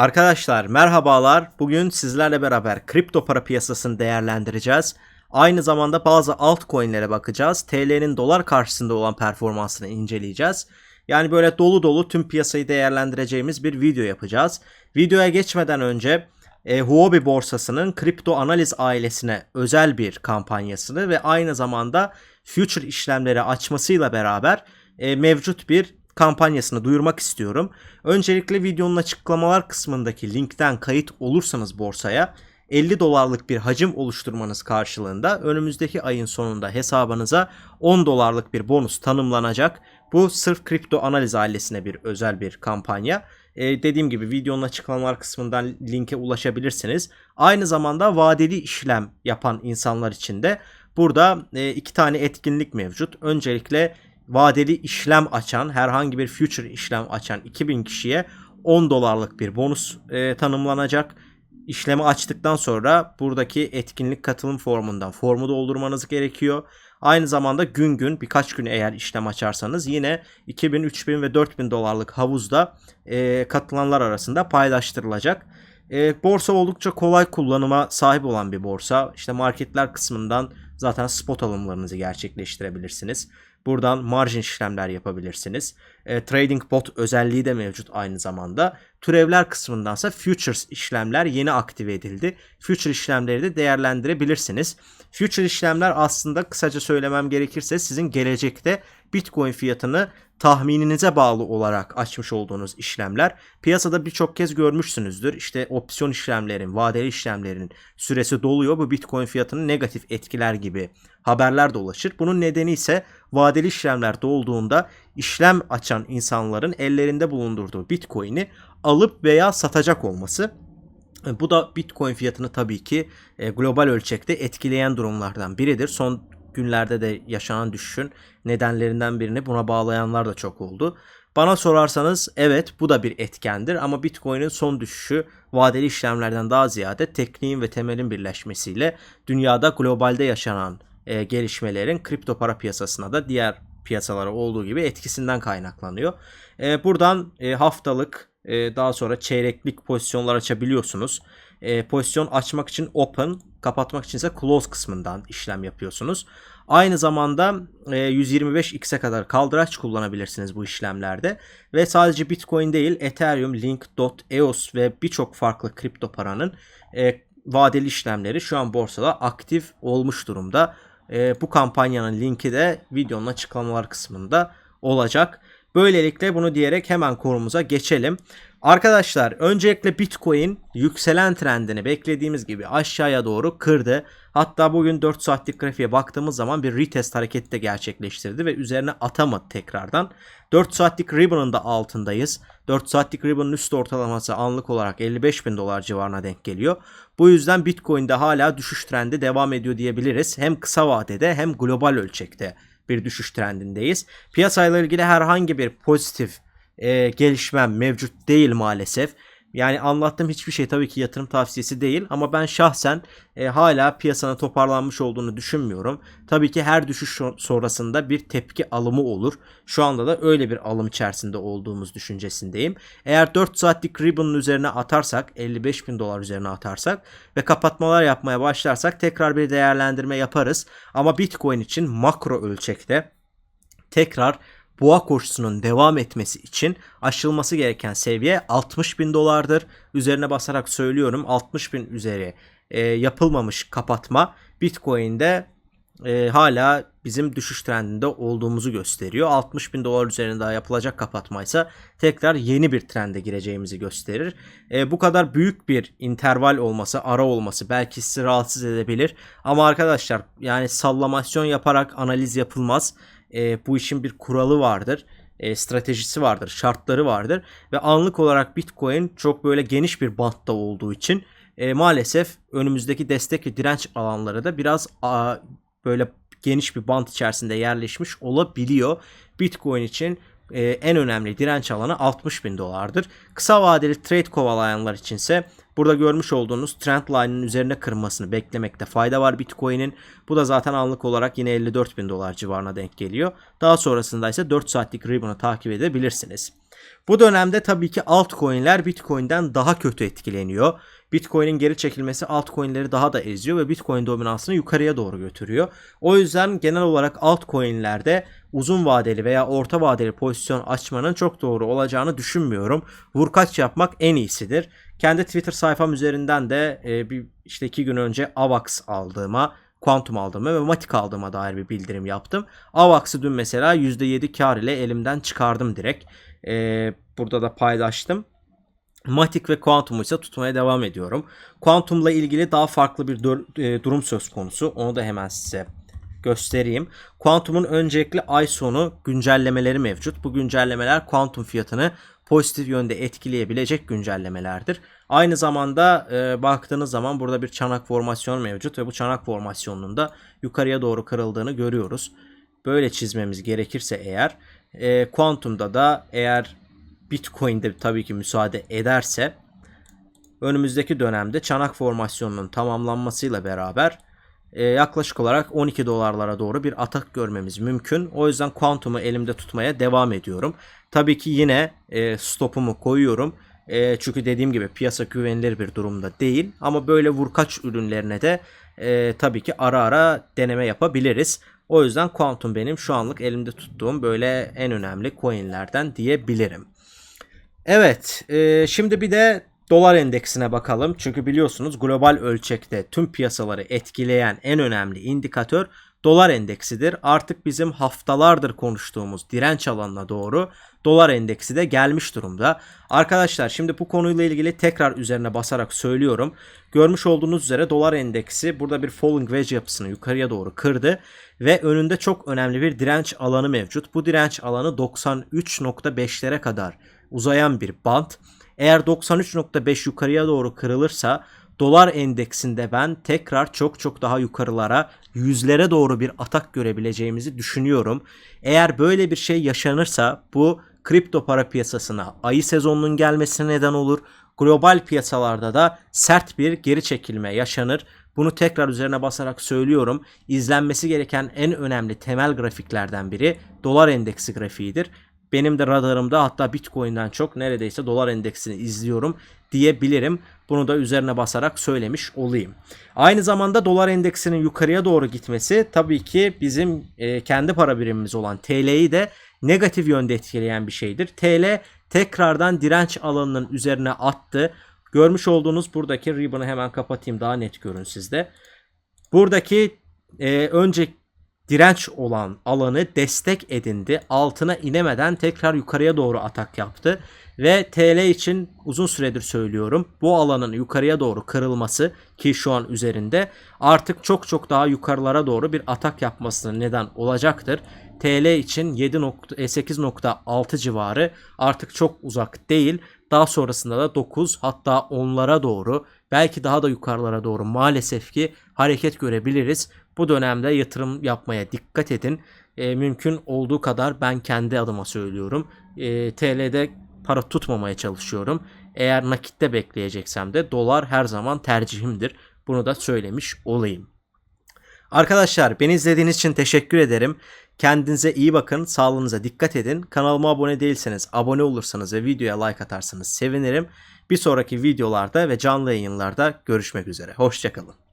Arkadaşlar merhabalar. Bugün sizlerle beraber kripto para piyasasını değerlendireceğiz. Aynı zamanda bazı altcoin'lere bakacağız. TL'nin dolar karşısında olan performansını inceleyeceğiz. Yani böyle dolu dolu tüm piyasayı değerlendireceğimiz bir video yapacağız. Videoya geçmeden önce e, Huobi borsasının kripto analiz ailesine özel bir kampanyasını ve aynı zamanda future işlemleri açmasıyla beraber e, mevcut bir kampanyasını duyurmak istiyorum. Öncelikle videonun açıklamalar kısmındaki linkten kayıt olursanız borsaya 50 dolarlık bir hacim oluşturmanız karşılığında önümüzdeki ayın sonunda hesabınıza 10 dolarlık bir bonus tanımlanacak. Bu sırf kripto analiz ailesine bir özel bir kampanya. Ee, dediğim gibi videonun açıklamalar kısmından linke ulaşabilirsiniz. Aynı zamanda vadeli işlem yapan insanlar için de burada e, iki tane etkinlik mevcut. Öncelikle vadeli işlem açan, herhangi bir future işlem açan 2000 kişiye 10 dolarlık bir bonus e, tanımlanacak. İşlemi açtıktan sonra buradaki etkinlik katılım formundan formu doldurmanız gerekiyor. Aynı zamanda gün gün birkaç gün eğer işlem açarsanız yine 2000, 3000 ve 4000 dolarlık havuzda e, katılanlar arasında paylaştırılacak. E, borsa oldukça kolay kullanıma sahip olan bir borsa. İşte marketler kısmından zaten spot alımlarınızı gerçekleştirebilirsiniz. Buradan margin işlemler yapabilirsiniz. E, trading bot özelliği de mevcut aynı zamanda. Türevler kısmındansa futures işlemler yeni aktive edildi. Future işlemleri de değerlendirebilirsiniz. Future işlemler aslında kısaca söylemem gerekirse sizin gelecekte Bitcoin fiyatını tahmininize bağlı olarak açmış olduğunuz işlemler. Piyasada birçok kez görmüşsünüzdür. İşte opsiyon işlemlerin, vadeli işlemlerin süresi doluyor. Bu Bitcoin fiyatını negatif etkiler gibi haberler dolaşır. Bunun nedeni ise vadeli işlemler dolduğunda işlem açan insanların ellerinde bulundurduğu Bitcoin'i alıp veya satacak olması. Bu da Bitcoin fiyatını tabii ki e, global ölçekte etkileyen durumlardan biridir. Son günlerde de yaşanan düşüşün nedenlerinden birini buna bağlayanlar da çok oldu. Bana sorarsanız evet bu da bir etkendir ama Bitcoin'in son düşüşü vadeli işlemlerden daha ziyade tekniğin ve temelin birleşmesiyle dünyada globalde yaşanan e, gelişmelerin kripto para piyasasına da diğer piyasalara olduğu gibi etkisinden kaynaklanıyor. E, buradan e, haftalık e, daha sonra çeyreklik pozisyonlar açabiliyorsunuz. E, pozisyon açmak için open, kapatmak için ise close kısmından işlem yapıyorsunuz. Aynı zamanda e, 125x'e kadar kaldıraç kullanabilirsiniz bu işlemlerde. Ve sadece Bitcoin değil Ethereum, Link, DOT, EOS ve birçok farklı kripto paranın e, vadeli işlemleri şu an borsada aktif olmuş durumda. E, bu kampanyanın linki de videonun açıklamalar kısmında olacak. Böylelikle bunu diyerek hemen konumuza geçelim. Arkadaşlar öncelikle Bitcoin yükselen trendini beklediğimiz gibi aşağıya doğru kırdı. Hatta bugün 4 saatlik grafiğe baktığımız zaman bir retest hareketi de gerçekleştirdi ve üzerine atamadı tekrardan. 4 saatlik ribbon'ın da altındayız. 4 saatlik ribbon'ın üst ortalaması anlık olarak 55 bin dolar civarına denk geliyor. Bu yüzden Bitcoin'de hala düşüş trendi devam ediyor diyebiliriz. Hem kısa vadede hem global ölçekte bir düşüş trendindeyiz. Piyasayla ilgili herhangi bir pozitif e, gelişmem mevcut değil maalesef. Yani anlattığım hiçbir şey tabii ki yatırım tavsiyesi değil ama ben şahsen e, hala piyasanın toparlanmış olduğunu düşünmüyorum. Tabii ki her düşüş sonrasında bir tepki alımı olur. Şu anda da öyle bir alım içerisinde olduğumuz düşüncesindeyim. Eğer 4 saatlik ribbon'un üzerine atarsak 55 bin dolar üzerine atarsak ve kapatmalar yapmaya başlarsak tekrar bir değerlendirme yaparız. Ama Bitcoin için makro ölçekte tekrar boğa koşusunun devam etmesi için aşılması gereken seviye 60 bin dolardır. Üzerine basarak söylüyorum 60 bin üzeri e, yapılmamış kapatma Bitcoin'de e, hala bizim düşüş trendinde olduğumuzu gösteriyor. 60 bin dolar üzerinde daha yapılacak kapatmaysa tekrar yeni bir trende gireceğimizi gösterir. E, bu kadar büyük bir interval olması, ara olması belki sizi rahatsız edebilir. Ama arkadaşlar yani sallamasyon yaparak analiz yapılmaz e, bu işin bir kuralı vardır. E, stratejisi vardır, şartları vardır ve anlık olarak Bitcoin çok böyle geniş bir bantta olduğu için e, maalesef önümüzdeki destek ve direnç alanları da biraz a, böyle geniş bir bant içerisinde yerleşmiş olabiliyor. Bitcoin için e, en önemli direnç alanı 60 bin dolardır. Kısa vadeli trade kovalayanlar içinse Burada görmüş olduğunuz trendline'ın üzerine kırmasını beklemekte fayda var Bitcoin'in. Bu da zaten anlık olarak yine 54 bin dolar civarına denk geliyor. Daha sonrasında ise 4 saatlik ribbon'ı takip edebilirsiniz. Bu dönemde tabii ki altcoin'ler Bitcoin'den daha kötü etkileniyor. Bitcoin'in geri çekilmesi altcoin'leri daha da eziyor ve Bitcoin dominansını yukarıya doğru götürüyor. O yüzden genel olarak altcoin'lerde uzun vadeli veya orta vadeli pozisyon açmanın çok doğru olacağını düşünmüyorum. Vurkaç yapmak en iyisidir. Kendi Twitter sayfam üzerinden de e, bir işte iki gün önce AVAX aldığıma Quantum aldığıma ve Matic aldığıma dair bir bildirim yaptım. AVAX'ı dün mesela %7 kar ile elimden çıkardım direkt. Ee, burada da paylaştım. Matic ve Quantum'u ise tutmaya devam ediyorum. Quantum'la ilgili daha farklı bir e, durum söz konusu. Onu da hemen size göstereyim. Quantum'un öncelikli ay sonu güncellemeleri mevcut. Bu güncellemeler Quantum fiyatını pozitif yönde etkileyebilecek güncellemelerdir. Aynı zamanda e, baktığınız zaman burada bir çanak formasyon mevcut ve bu çanak formasyonunun da yukarıya doğru kırıldığını görüyoruz. Böyle çizmemiz gerekirse eğer e, Quantum'da da eğer Bitcoin'de tabii ki müsaade ederse önümüzdeki dönemde çanak formasyonunun tamamlanmasıyla beraber e, yaklaşık olarak 12 dolarlara doğru bir atak görmemiz mümkün. O yüzden Quantum'u elimde tutmaya devam ediyorum. Tabii ki yine e, stopumu koyuyorum. E, çünkü dediğim gibi piyasa güvenilir bir durumda değil. Ama böyle vurkaç ürünlerine de e, tabii ki ara ara deneme yapabiliriz. O yüzden Quantum benim şu anlık elimde tuttuğum böyle en önemli coinlerden diyebilirim. Evet, e, şimdi bir de dolar endeksine bakalım. Çünkü biliyorsunuz global ölçekte tüm piyasaları etkileyen en önemli indikatör dolar endeksidir. Artık bizim haftalardır konuştuğumuz direnç alanına doğru dolar endeksi de gelmiş durumda. Arkadaşlar şimdi bu konuyla ilgili tekrar üzerine basarak söylüyorum. Görmüş olduğunuz üzere dolar endeksi burada bir falling wedge yapısını yukarıya doğru kırdı ve önünde çok önemli bir direnç alanı mevcut. Bu direnç alanı 93.5'lere kadar uzayan bir bant. Eğer 93.5 yukarıya doğru kırılırsa dolar endeksinde ben tekrar çok çok daha yukarılara yüzlere doğru bir atak görebileceğimizi düşünüyorum. Eğer böyle bir şey yaşanırsa bu kripto para piyasasına ayı sezonunun gelmesine neden olur. Global piyasalarda da sert bir geri çekilme yaşanır. Bunu tekrar üzerine basarak söylüyorum. İzlenmesi gereken en önemli temel grafiklerden biri dolar endeksi grafiğidir. Benim de radarımda hatta Bitcoin'den çok neredeyse dolar endeksini izliyorum diyebilirim. Bunu da üzerine basarak söylemiş olayım. Aynı zamanda dolar endeksinin yukarıya doğru gitmesi tabii ki bizim e, kendi para birimimiz olan TL'yi de negatif yönde etkileyen bir şeydir. TL tekrardan direnç alanının üzerine attı. Görmüş olduğunuz buradaki ribbon'ı hemen kapatayım daha net görün sizde. Buradaki e, önce direnç olan alanı destek edindi. Altına inemeden tekrar yukarıya doğru atak yaptı. Ve TL için uzun süredir söylüyorum. Bu alanın yukarıya doğru kırılması ki şu an üzerinde artık çok çok daha yukarılara doğru bir atak yapmasına neden olacaktır. TL için 8.6 civarı artık çok uzak değil. Daha sonrasında da 9 hatta 10'lara doğru belki daha da yukarılara doğru maalesef ki hareket görebiliriz. Bu dönemde yatırım yapmaya dikkat edin. E, mümkün olduğu kadar ben kendi adıma söylüyorum. E, TL'de para tutmamaya çalışıyorum. Eğer nakitte bekleyeceksem de dolar her zaman tercihimdir. Bunu da söylemiş olayım. Arkadaşlar beni izlediğiniz için teşekkür ederim. Kendinize iyi bakın, sağlığınıza dikkat edin. Kanalıma abone değilseniz abone olursanız ve videoya like atarsanız sevinirim. Bir sonraki videolarda ve canlı yayınlarda görüşmek üzere. Hoşçakalın.